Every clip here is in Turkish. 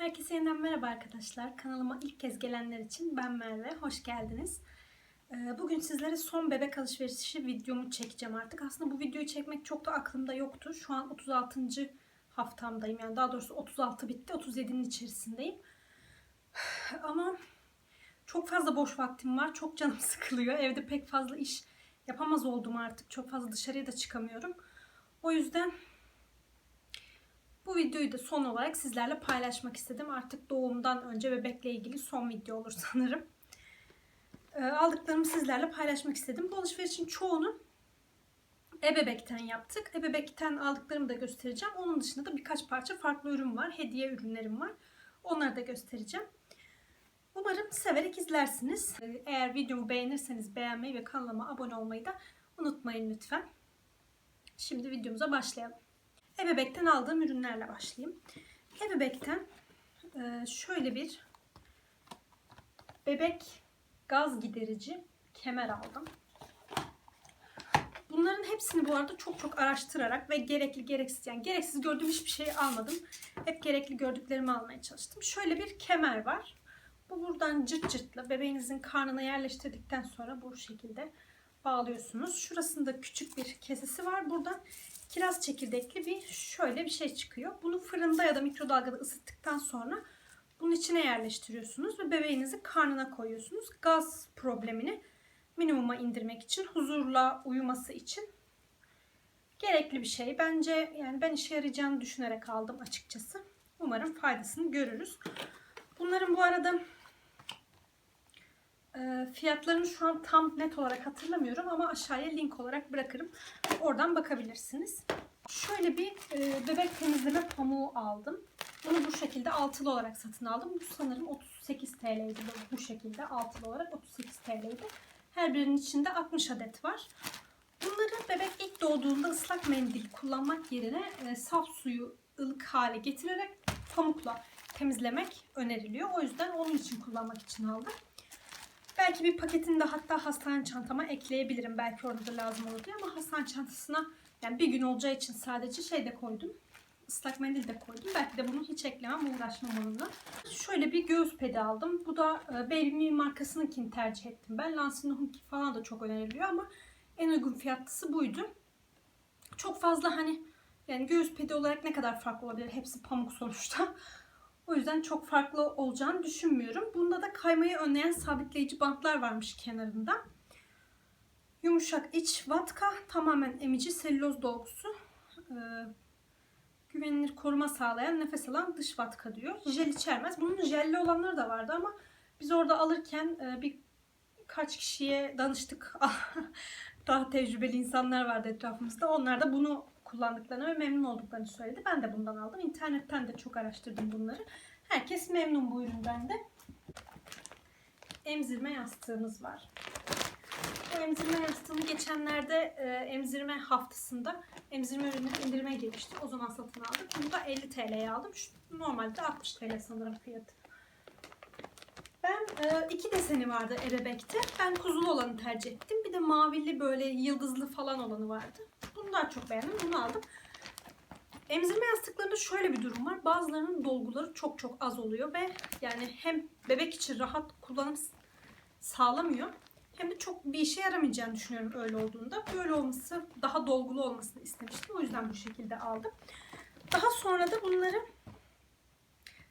Herkese yeniden merhaba arkadaşlar. Kanalıma ilk kez gelenler için ben Merve. Hoş geldiniz. Ee, Bugün sizlere son bebek alışverişi videomu çekeceğim artık. Aslında bu videoyu çekmek çok da aklımda yoktu. Şu an 36. haftamdayım. Yani daha doğrusu 36 bitti. 37'nin içerisindeyim. Ama çok fazla boş vaktim var. Çok canım sıkılıyor. Evde pek fazla iş yapamaz oldum artık. Çok fazla dışarıya da çıkamıyorum. O yüzden bu videoyu da son olarak sizlerle paylaşmak istedim. Artık doğumdan önce bebekle ilgili son video olur sanırım. Ee, aldıklarımı sizlerle paylaşmak istedim. Bu alışverişin çoğunu ebebekten yaptık. Ebebekten aldıklarımı da göstereceğim. Onun dışında da birkaç parça farklı ürün var. Hediye ürünlerim var. Onları da göstereceğim. Umarım severek izlersiniz. Ee, Eğer videomu beğenirseniz beğenmeyi ve kanalıma abone olmayı da unutmayın lütfen. Şimdi videomuza başlayalım. Ebebek'ten aldığım ürünlerle başlayayım. Ebebek'ten e, şöyle bir bebek gaz giderici kemer aldım. Bunların hepsini bu arada çok çok araştırarak ve gerekli gereksiz yani gereksiz gördüğüm hiçbir şeyi almadım. Hep gerekli gördüklerimi almaya çalıştım. Şöyle bir kemer var. Bu buradan cırt cırtla bebeğinizin karnına yerleştirdikten sonra bu şekilde bağlıyorsunuz. Şurasında küçük bir kesesi var. Buradan kiraz çekirdekli bir şöyle bir şey çıkıyor. Bunu fırında ya da mikrodalgada ısıttıktan sonra bunun içine yerleştiriyorsunuz ve bebeğinizi karnına koyuyorsunuz. Gaz problemini minimuma indirmek için, huzurla uyuması için gerekli bir şey. Bence yani ben işe yarayacağını düşünerek aldım açıkçası. Umarım faydasını görürüz. Bunların bu arada fiyatlarını şu an tam net olarak hatırlamıyorum ama aşağıya link olarak bırakırım. Oradan bakabilirsiniz. Şöyle bir e, bebek temizleme pamuğu aldım. Bunu bu şekilde altılı olarak satın aldım. Bu sanırım 38 TL'ydi bu, bu şekilde altılı olarak 38 TL'ydi. Her birinin içinde 60 adet var. Bunları bebek ilk doğduğunda ıslak mendil kullanmak yerine e, saf suyu ılık hale getirerek pamukla temizlemek öneriliyor. O yüzden onun için kullanmak için aldım. Belki bir paketini de hatta hastane çantama ekleyebilirim. Belki orada da lazım olur ama hastane çantasına yani bir gün olacağı için sadece şey de koydum. Islak mendil de koydum. Belki de bunu hiç eklemem, uğraşmam onunla. Şöyle bir göğüs pedi aldım. Bu da e, Baby Me markasınınkini tercih ettim ben. Lansino'nunki falan da çok öneriliyor ama en uygun fiyatlısı buydu. Çok fazla hani yani göğüs pedi olarak ne kadar farklı olabilir? Hepsi pamuk sonuçta. O yüzden çok farklı olacağını düşünmüyorum. Bunda da kaymayı önleyen sabitleyici bantlar varmış kenarında. Yumuşak iç vatka, tamamen emici selüloz dolgusu. Ee, güvenilir koruma sağlayan nefes alan dış vatka diyor. Jel içermez. Bunun jelli olanları da vardı ama biz orada alırken e, bir kaç kişiye danıştık. Daha tecrübeli insanlar vardı etrafımızda. Onlar da bunu kullandıklarını ve memnun olduklarını söyledi. Ben de bundan aldım. İnternetten de çok araştırdım bunları. Herkes memnun bu üründen de. Emzirme yastığımız var. Bu emzirme yastığını geçenlerde e, emzirme haftasında emzirme ürünleri indirime girmişti. O zaman satın aldım. Bunu da 50 TL'ye aldım. Şu, normalde 60 TL sanırım fiyatı. Ben e, iki deseni vardı ebebekte. Ben kuzulu olanı tercih ettim. Bir de mavili böyle yıldızlı falan olanı vardı. Bunu daha çok beğendim. Bunu aldım. Emzirme yastıklarında şöyle bir durum var. Bazılarının dolguları çok çok az oluyor ve yani hem bebek için rahat kullanım sağlamıyor hem de çok bir işe yaramayacağını düşünüyorum öyle olduğunda. Böyle olması, daha dolgulu olmasını istemiştim. O yüzden bu şekilde aldım. Daha sonra da bunları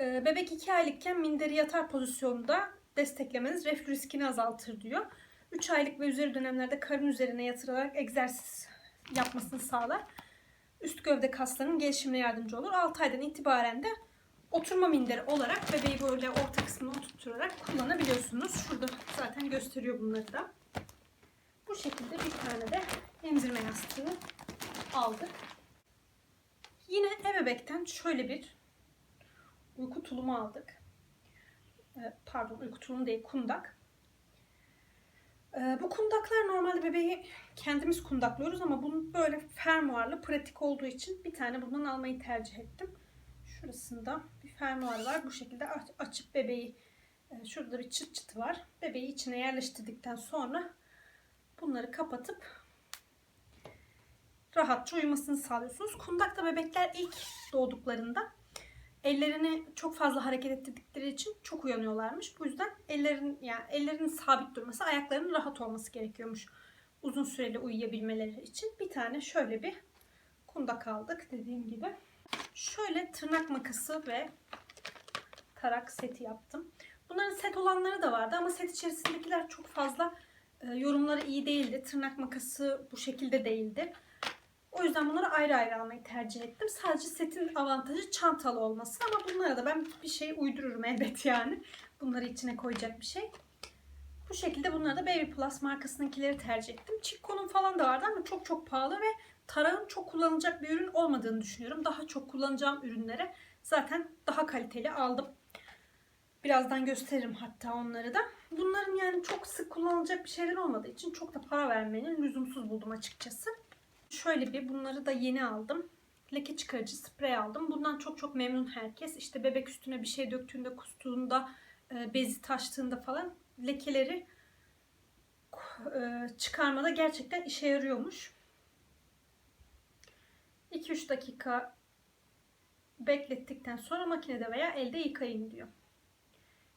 bebek 2 aylıkken minderi yatar pozisyonda desteklemeniz reflü riskini azaltır diyor. 3 aylık ve üzeri dönemlerde karın üzerine yatırarak egzersiz yapmasını sağlar. Üst gövde kaslarının gelişimine yardımcı olur. 6 aydan itibaren de oturma minderi olarak bebeği böyle orta kısmına oturtturarak kullanabiliyorsunuz. Şurada zaten gösteriyor bunları da. Bu şekilde bir tane de emzirme yastığı aldık. Yine ebebekten şöyle bir uyku tulumu aldık. Ee, Pardon uyku tulumu değil kundak. Ee, Bu kundaklar normalde bebeği kendimiz kundaklıyoruz ama bunu böyle fermuarlı pratik olduğu için bir tane bundan almayı tercih ettim. Şurasında bir fermuar var. Bu şekilde aç- açıp bebeği e, şurada bir çıt çıtı var. Bebeği içine yerleştirdikten sonra bunları kapatıp rahatça uyumasını sağlıyorsunuz. Kundakta bebekler ilk doğduklarında ellerini çok fazla hareket ettirdikleri için çok uyanıyorlarmış. Bu yüzden ellerin yani ellerinin sabit durması, ayaklarının rahat olması gerekiyormuş. Uzun süreli uyuyabilmeleri için bir tane şöyle bir kundak aldık dediğim gibi. Şöyle tırnak makası ve tarak seti yaptım. Bunların set olanları da vardı ama set içerisindekiler çok fazla e, yorumları iyi değildi. Tırnak makası bu şekilde değildi. O yüzden bunları ayrı ayrı almayı tercih ettim. Sadece setin avantajı çantalı olması ama bunlara da ben bir şey uydururum elbet yani. Bunları içine koyacak bir şey. Bu şekilde bunları da Baby Plus markasınınkileri tercih ettim. Chico'nun falan da vardı ama çok çok pahalı ve tarağın çok kullanılacak bir ürün olmadığını düşünüyorum. Daha çok kullanacağım ürünlere zaten daha kaliteli aldım. Birazdan gösteririm hatta onları da. Bunların yani çok sık kullanılacak bir şeyler olmadığı için çok da para vermenin lüzumsuz buldum açıkçası. Şöyle bir bunları da yeni aldım. Leke çıkarıcı sprey aldım. Bundan çok çok memnun herkes. İşte bebek üstüne bir şey döktüğünde, kustuğunda, e, bezi taştığında falan lekeleri e, çıkarmada gerçekten işe yarıyormuş. 2-3 dakika beklettikten sonra makinede veya elde yıkayın diyor.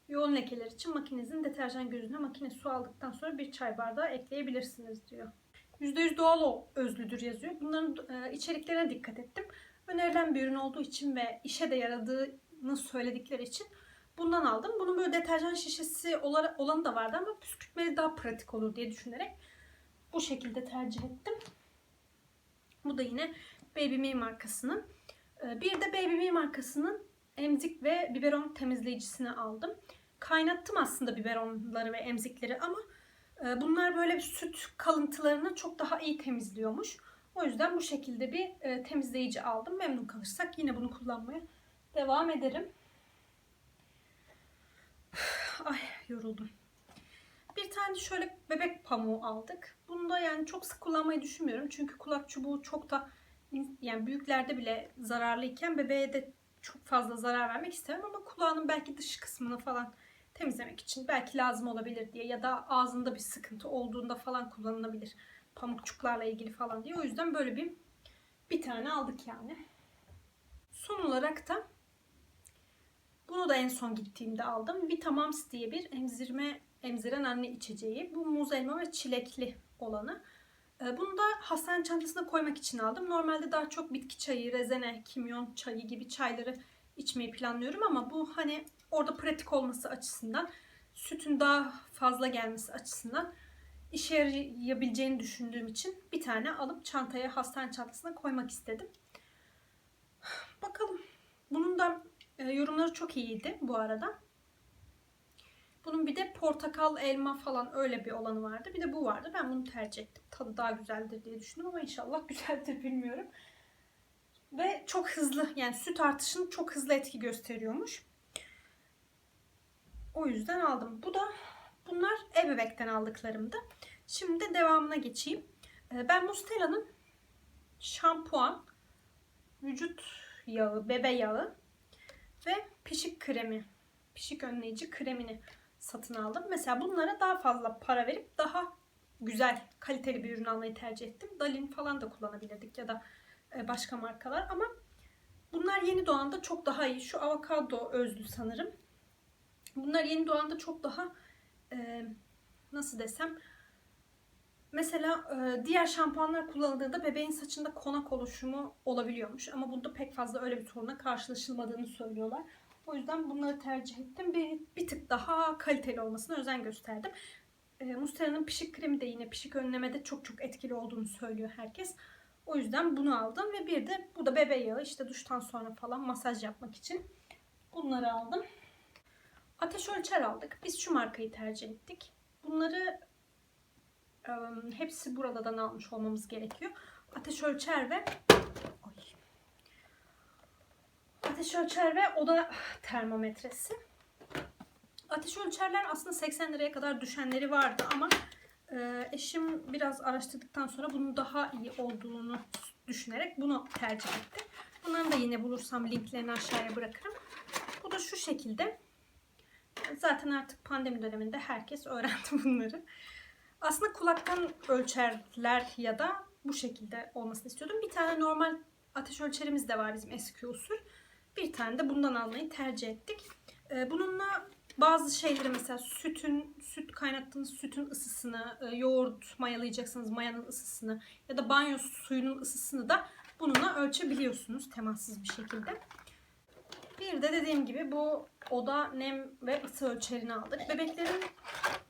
Yoğun lekeler için makinenizin deterjan gözüne makine su aldıktan sonra bir çay bardağı ekleyebilirsiniz diyor. %100 doğal o özlüdür yazıyor. Bunların e, içeriklerine dikkat ettim. Önerilen bir ürün olduğu için ve işe de yaradığını söyledikleri için bundan aldım. Bunun böyle deterjan şişesi ola- olanı da vardı ama püskürtmeli daha pratik olur diye düşünerek bu şekilde tercih ettim. Bu da yine Baby Me markasının. E, Bir de Baby Me markasının emzik ve biberon temizleyicisini aldım. Kaynattım aslında biberonları ve emzikleri ama bunlar böyle süt kalıntılarını çok daha iyi temizliyormuş. O yüzden bu şekilde bir e, temizleyici aldım. Memnun kalırsak yine bunu kullanmaya devam ederim. Ay yoruldum. Bir tane şöyle bebek pamuğu aldık. Bunu da yani çok sık kullanmayı düşünmüyorum. Çünkü kulak çubuğu çok da yani büyüklerde bile zararlıyken bebeğe de çok fazla zarar vermek istemem ama kulağının belki dış kısmını falan temizlemek için belki lazım olabilir diye ya da ağzında bir sıkıntı olduğunda falan kullanılabilir. Pamukçuklarla ilgili falan diye. O yüzden böyle bir bir tane aldık yani. Son olarak da bunu da en son gittiğimde aldım. Vitamams diye bir emzirme emziren anne içeceği. Bu muz elma ve çilekli olanı. Ee, Bunu da hastane çantasına koymak için aldım. Normalde daha çok bitki çayı, rezene, kimyon çayı gibi çayları içmeyi planlıyorum ama bu hani orada pratik olması açısından, sütün daha fazla gelmesi açısından işe yarayabileceğini düşündüğüm için bir tane alıp çantaya, hastane çantasına koymak istedim. Bakalım. Bunun da e, yorumları çok iyiydi bu arada. Bunun bir de portakal, elma falan öyle bir olanı vardı. Bir de bu vardı. Ben bunu tercih ettim. Tadı daha güzeldir diye düşündüm ama inşallah güzeldir bilmiyorum. Ve çok hızlı yani süt artışını çok hızlı etki gösteriyormuş. O yüzden aldım. Bu da bunlar ebebekten aldıklarımdı. Şimdi devamına geçeyim. Ee, Ben Mustela'nın şampuan, vücut yağı, bebe yağı ve pişik kremi, pişik önleyici kremini satın aldım. Mesela bunlara daha fazla para verip daha güzel, kaliteli bir ürün almayı tercih ettim. Dalin falan da kullanabilirdik ya da başka markalar ama bunlar yeni doğanda çok daha iyi. Şu avokado özlü sanırım. Bunlar yeni doğanda çok daha e, nasıl desem mesela e, diğer şampuanlar kullanıldığında bebeğin saçında konak oluşumu olabiliyormuş ama bunda pek fazla öyle bir sorunla karşılaşılmadığını söylüyorlar. O yüzden bunları tercih ettim. Bir, bir tık daha kaliteli olmasına özen gösterdim. E, Mustela'nın pişik kremi de yine pişik önlemede çok çok etkili olduğunu söylüyor herkes. O yüzden bunu aldım ve bir de bu da bebe yağı işte duştan sonra falan masaj yapmak için bunları aldım. Ateş ölçer aldık. Biz şu markayı tercih ettik. Bunları e, hepsi buradan almış olmamız gerekiyor. Ateş ölçer ve Oy. ateş ölçer ve oda termometresi. Ateş ölçerler aslında 80 liraya kadar düşenleri vardı ama e, eşim biraz araştırdıktan sonra bunun daha iyi olduğunu düşünerek bunu tercih etti. Bunların da yine bulursam linklerini aşağıya bırakırım. Bu da şu şekilde. Zaten artık pandemi döneminde herkes öğrendi bunları. Aslında kulaktan ölçerler ya da bu şekilde olmasını istiyordum. Bir tane normal ateş ölçerimiz de var bizim eski usul. Bir tane de bundan almayı tercih ettik. Ee, bununla bazı şeyleri mesela sütün, süt kaynattığınız sütün ısısını, e, yoğurt mayalayacaksınız mayanın ısısını ya da banyo suyunun ısısını da bununla ölçebiliyorsunuz temassız bir şekilde. Bir de dediğim gibi bu oda nem ve ısı ölçerini aldık. Bebeklerin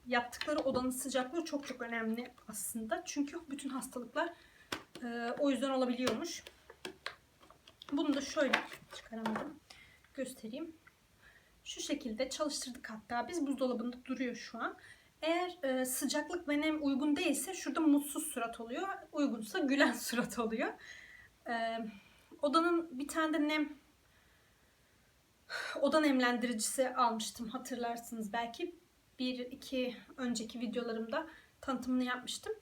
yaptıkları odanın sıcaklığı çok çok önemli aslında. Çünkü bütün hastalıklar e, o yüzden olabiliyormuş. Bunu da şöyle çıkaramadım. Göstereyim. Şu şekilde çalıştırdık hatta. Biz buzdolabında duruyor şu an. Eğer e, sıcaklık ve nem uygun değilse şurada mutsuz surat oluyor. Uygunsa gülen surat oluyor. E, odanın bir tane de nem oda nemlendiricisi almıştım hatırlarsınız belki. Bir iki önceki videolarımda tanıtımını yapmıştım.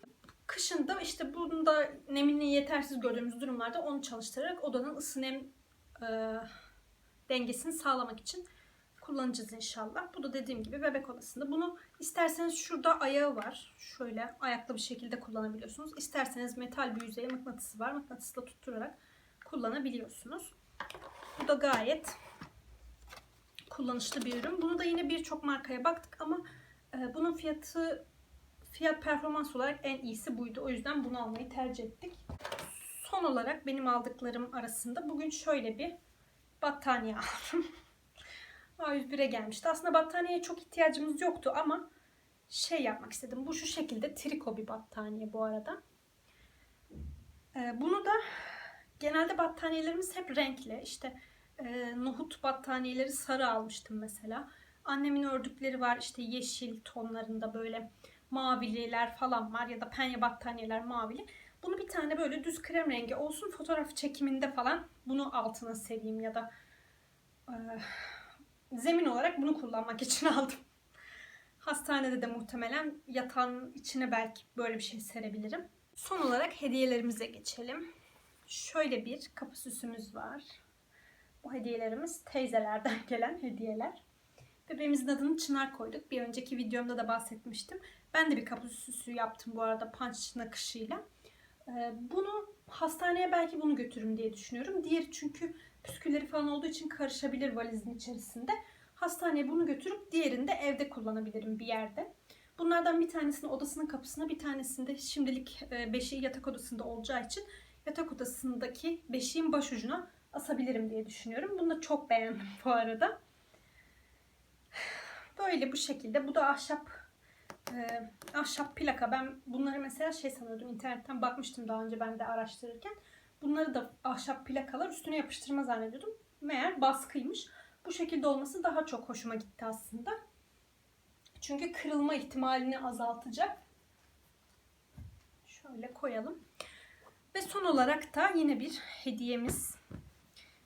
Kışın da işte bunda nemini yetersiz gördüğümüz durumlarda onu çalıştırarak odanın ısı nem e, dengesini sağlamak için kullanacağız inşallah. Bu da dediğim gibi bebek odasında. Bunu isterseniz şurada ayağı var. Şöyle ayaklı bir şekilde kullanabiliyorsunuz. İsterseniz metal bir yüzeye mıknatısı var. Mıknatısla tutturarak kullanabiliyorsunuz. Bu da gayet kullanışlı bir ürün. Bunu da yine birçok markaya baktık ama e, bunun fiyatı fiyat performans olarak en iyisi buydu. O yüzden bunu almayı tercih ettik. Son olarak benim aldıklarım arasında bugün şöyle bir battaniye aldım. A101'e gelmişti. Aslında battaniyeye çok ihtiyacımız yoktu ama şey yapmak istedim. Bu şu şekilde triko bir battaniye bu arada. Ee, bunu da genelde battaniyelerimiz hep renkli. İşte e, nohut battaniyeleri sarı almıştım mesela. Annemin ördükleri var işte yeşil tonlarında böyle mavililer falan var ya da penye battaniyeler mavili. Bunu bir tane böyle düz krem rengi olsun fotoğraf çekiminde falan bunu altına sereyim ya da e, zemin olarak bunu kullanmak için aldım. Hastanede de muhtemelen yatağın içine belki böyle bir şey serebilirim. Son olarak hediyelerimize geçelim. Şöyle bir kapı süsümüz var. Bu hediyelerimiz teyzelerden gelen hediyeler. Bebeğimizin adını Çınar koyduk. Bir önceki videomda da bahsetmiştim. Ben de bir kapı süsü yaptım bu arada punch nakışıyla. Ee, bunu hastaneye belki bunu götürürüm diye düşünüyorum. Diğeri çünkü püskülleri falan olduğu için karışabilir valizin içerisinde. Hastaneye bunu götürüp diğerini de evde kullanabilirim bir yerde. Bunlardan bir tanesini odasının kapısına, bir tanesinde şimdilik e, beşiği yatak odasında olacağı için yatak odasındaki beşiğin başucuna asabilirim diye düşünüyorum. Bunu da çok beğendim bu arada. Böyle bu şekilde. Bu da ahşap e, ahşap plaka. Ben bunları mesela şey sanıyordum. internetten bakmıştım daha önce ben de araştırırken. Bunları da ahşap plakalar üstüne yapıştırma zannediyordum. Meğer baskıymış. Bu şekilde olması daha çok hoşuma gitti aslında. Çünkü kırılma ihtimalini azaltacak. Şöyle koyalım. Ve son olarak da yine bir hediyemiz.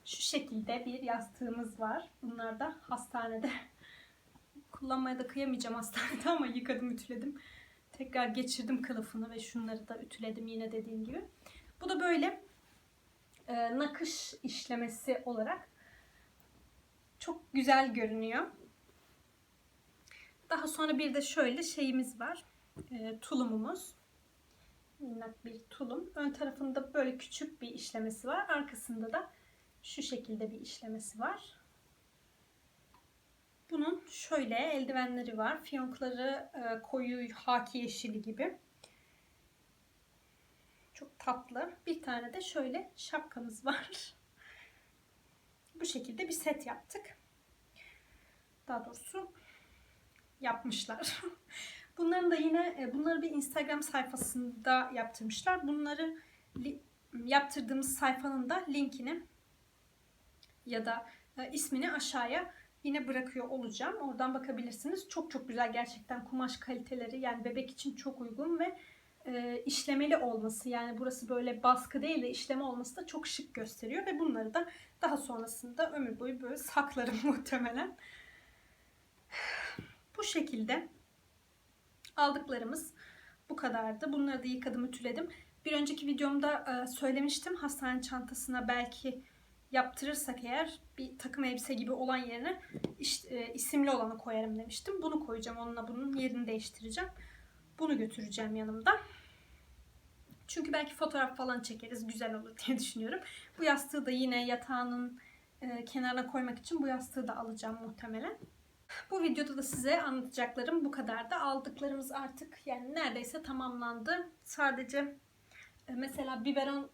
Şu şekilde bir yastığımız var. Bunlar da hastanede. Kullanmaya da kıyamayacağım hastanede ama yıkadım, ütüledim. Tekrar geçirdim kılıfını ve şunları da ütüledim yine dediğim gibi. Bu da böyle e, nakış işlemesi olarak çok güzel görünüyor. Daha sonra bir de şöyle şeyimiz var. E, tulumumuz. Minnak bir tulum. Ön tarafında böyle küçük bir işlemesi var. Arkasında da şu şekilde bir işlemesi var. Bunun şöyle eldivenleri var. Fiyonkları e, koyu haki yeşili gibi. Çok tatlı. Bir tane de şöyle şapkamız var. Bu şekilde bir set yaptık. Daha doğrusu yapmışlar. Bunların da yine e, bunları bir Instagram sayfasında yaptırmışlar. Bunları yaptırdığımız sayfanın da linkini ya da e, ismini aşağıya yine bırakıyor olacağım. Oradan bakabilirsiniz. Çok çok güzel gerçekten kumaş kaliteleri yani bebek için çok uygun ve e, işlemeli olması yani burası böyle baskı değil de işleme olması da çok şık gösteriyor ve bunları da daha sonrasında ömür boyu böyle saklarım muhtemelen. Bu şekilde aldıklarımız bu kadardı. Bunları da yıkadım, ütüledim. Bir önceki videomda e, söylemiştim hastane çantasına belki yaptırırsak eğer bir takım elbise gibi olan yerine iş, e, isimli olanı koyarım demiştim. Bunu koyacağım. Onunla bunun yerini değiştireceğim. Bunu götüreceğim yanımda. Çünkü belki fotoğraf falan çekeriz. Güzel olur diye düşünüyorum. Bu yastığı da yine yatağının e, kenarına koymak için bu yastığı da alacağım muhtemelen. Bu videoda da size anlatacaklarım bu kadardı. Aldıklarımız artık yani neredeyse tamamlandı. Sadece e, mesela biberon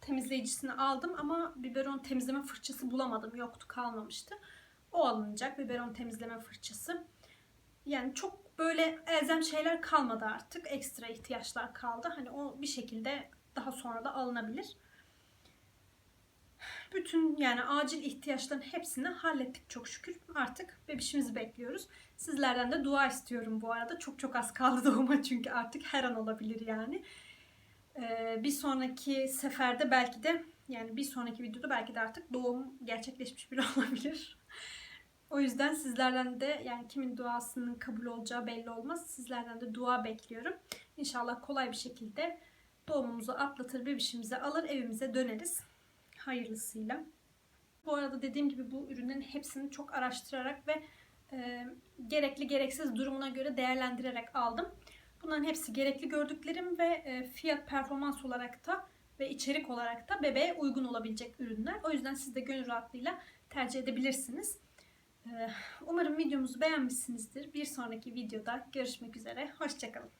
temizleyicisini aldım ama biberon temizleme fırçası bulamadım. Yoktu kalmamıştı. O alınacak biberon temizleme fırçası. Yani çok böyle elzem şeyler kalmadı artık. Ekstra ihtiyaçlar kaldı. Hani o bir şekilde daha sonra da alınabilir. Bütün yani acil ihtiyaçların hepsini hallettik çok şükür. Artık bebişimizi bekliyoruz. Sizlerden de dua istiyorum bu arada. Çok çok az kaldı doğuma çünkü artık her an olabilir yani. Ee, bir sonraki seferde belki de yani bir sonraki videoda belki de artık doğum gerçekleşmiş bile olabilir. O yüzden sizlerden de yani kimin duasının kabul olacağı belli olmaz. Sizlerden de dua bekliyorum. İnşallah kolay bir şekilde doğumumuzu atlatır, bebişimizi alır, evimize döneriz. Hayırlısıyla. Bu arada dediğim gibi bu ürünlerin hepsini çok araştırarak ve e, gerekli gereksiz durumuna göre değerlendirerek aldım. Bunların hepsi gerekli gördüklerim ve e, fiyat performans olarak da ve içerik olarak da bebeğe uygun olabilecek ürünler. O yüzden siz de gönül rahatlığıyla tercih edebilirsiniz. E, Umarım videomuzu beğenmişsinizdir. Bir sonraki videoda görüşmek üzere. Hoşçakalın.